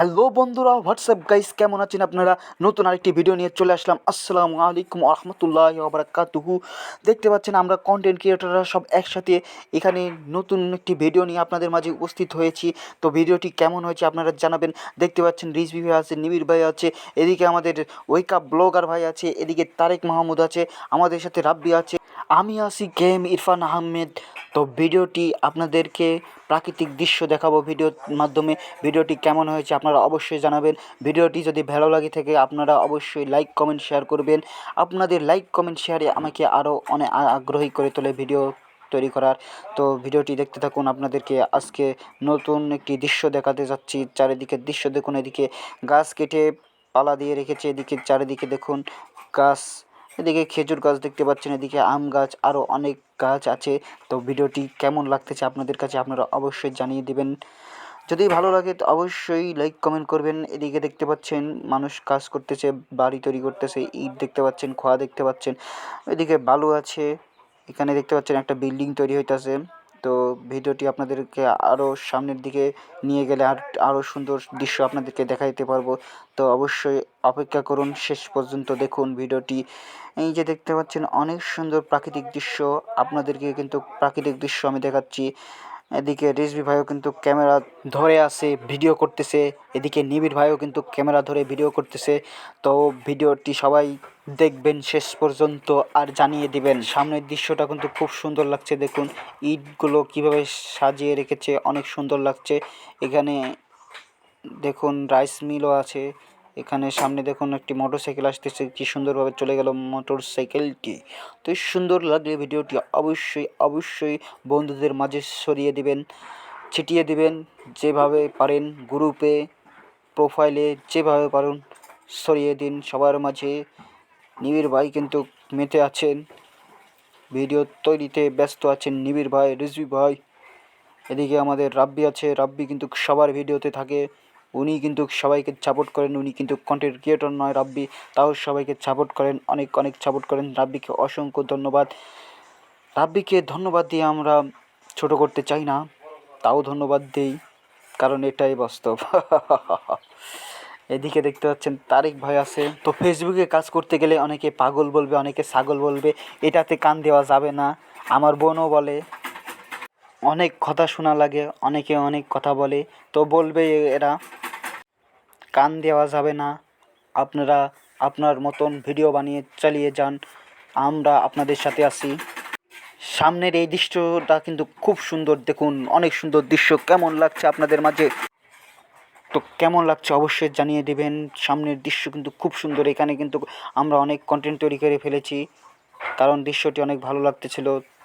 Hello বন্ধুরা, WhatsApp guys, কেমন আছেন আপনারা? নতুন আরেকটি ভিডিও নিয়ে চলে আসলাম। আসসালামু আলাইকুম রহমতুল্লাহ বারাকাতুহু দেখতে পাচ্ছেন আমরা কন্টেন্ট ক্রিয়েটররা সব একসাথে এখানে নতুন একটি ভিডিও নিয়ে আপনাদের মাঝে উপস্থিত হয়েছি। তো ভিডিওটি কেমন হয়েছে আপনারা জানাবেন। দেখতে পাচ্ছেন রিজভি ভাই আছে নিবির ভাই আছে, এদিকে আমাদের ওয়েকআপ ব্লগার ভাই আছে, এদিকে তারেক মাহমুদ আছে, আমাদের সাথে রাব্বি আছে, আমি আছি গেম ইরফান আহমেদ। তো ভিডিওটি আপনাদেরকে প্রাকৃতিক দৃশ্য দেখাবো ভিডিওর মাধ্যমে। ভিডিওটি কেমন হয়েছে আপনারা অবশ্যই জানাবেন। ভিডিওটি যদি ভালো লাগে থাকে, আপনারা অবশ্যই লাইক কমেন্ট শেয়ার করবেন। আপনাদের লাইক কমেন্ট শেয়ারে আমাকে আরও অনেক আগ্রহী করে তোলে ভিডিও তৈরি করার। তো ভিডিওটি দেখতে থাকুন, আপনাদেরকে আজকে নতুন একটি দৃশ্য দেখাতে যাচ্ছি। চারিদিকের দৃশ্য দেখুন, এদিকে গাছ কেটে পালা দিয়ে রেখেছে, এদিকে চারিদিকে দেখুন গাছ এদিকে খেজুর গাছ দেখতে পাচ্ছেন, এদিকে আম গাছ আরও অনেক গাছ আছে। তো ভিডিওটি কেমন লাগতেছে আপনাদের কাছে আপনারা অবশ্যই জানিয়ে দেবেন। যদি ভালো লাগে তো অবশ্যই লাইক, কমেন্ট করবেন। এদিকে দেখতে পাচ্ছেন, মানুষ কাজ করতেছে, বাড়ি তৈরি করতেছে, ইট দেখতে পাচ্ছেন, খোয়া দেখতে পাচ্ছেন। এদিকে বালু আছে, এখানে দেখতে পাচ্ছেন একটা বিল্ডিং তৈরি হইতাছে। তো ভিডিওটি আপনাদেরকে আরও সামনের দিকে নিয়ে গেলে আর আরও সুন্দর দৃশ্য আপনাদেরকে দেখাইতে পারব। তো অবশ্যই অপেক্ষা করুন, শেষ পর্যন্ত দেখুন ভিডিওটি। এই যে দেখতে পাচ্ছেন, অনেক সুন্দর প্রাকৃতিক দৃশ্য। আপনাদেরকে কিন্তু প্রাকৃতিক দৃশ্য আমি দেখাচ্ছি। এদিকে রিজভি ভাইও কিন্তু ক্যামেরা ধরে আছে, ভিডিও করতেছে। এদিকে নিবিড় ভাইও কিন্তু ক্যামেরা ধরে ভিডিও করতেছে। তো ভিডিওটি সবাই দেখবেন শেষ পর্যন্ত আর জানিয়ে দিবেন। সামনের দৃশ্যটা কিন্তু খুব সুন্দর লাগছে, দেখুন। ইটগুলো কীভাবে সাজিয়ে রেখেছে, অনেক সুন্দর লাগছে। এখানে দেখুন, রাইস মিলও আছে। এখানে সামনে দেখুন একটি মোটর সাইকেল আসতেছে। কি সুন্দরভাবে চলে গেল মোটর সাইকেলটি তো সুন্দর লাগলে ভিডিওটি অবশ্যই অবশ্যই বন্ধুদের মাঝে সরিয়ে দিবেন, ছিটিয়ে দিবেন, যেভাবে পারেন গ্রুপে প্রোফাইলে যেভাবে পারেন সরিয়ে দিন। সবার মাঝে নিবিড় ভাই কিন্তু মেতে আছেন। ভিডিও তৈরিতে ব্যস্ত আছেন নিবিড় ভাই, রিজভি ভাই। এদিকে আমাদের রাব্বি আছে। রাব্বি কিন্তু সবার ভিডিওতে থাকে। উনি কিন্তু সবাইকে সাপোর্ট করেন, উনি কিন্তু কন্টেন্ট ক্রিয়েটর নয় রাব্বি, তাও সবাইকে সাপোর্ট করেন, অনেক অনেক সাপোর্ট করেন। রাব্বিকে অসংখ্য ধন্যবাদ। রাব্বিকে ধন্যবাদ দিয়ে আমরা ছোট করতে চাই না, তাও ধন্যবাদ দেই, কারণ এটাই বাস্তব। এদিকে দেখতে পাচ্ছেন তারেক ভাই আছে। তো ফেসবুকে কাজ করতে গেলে অনেকে পাগল বলবে, অনেকে ছাগল বলবে, এটাতে কান দেওয়া যাবে না। আমার বোনও বলে অনেক কথা শোনা লাগে, অনেকে অনেক কথা বলে। তো বলবে এরা, কান দেওয়া যাবে না। আপনারা আপনার মতন ভিডিও বানিয়ে চালিয়ে যান। আমরা আপনাদের সাথে আছি। সামনের এই দৃশ্যটা কিন্তু খুব সুন্দর। দেখুন, অনেক সুন্দর দৃশ্য। কেমন লাগছে আপনাদের মাঝে? তো কেমন লাগছে অবশ্যই জানিয়ে দেবেন। সামনের দৃশ্য কিন্তু খুব সুন্দর। এখানে কিন্তু আমরা অনেক কন্টেন্ট তৈরি করে ফেলেছি। কারণ দৃশ্যটি অনেক ভালো লাগতেছিল।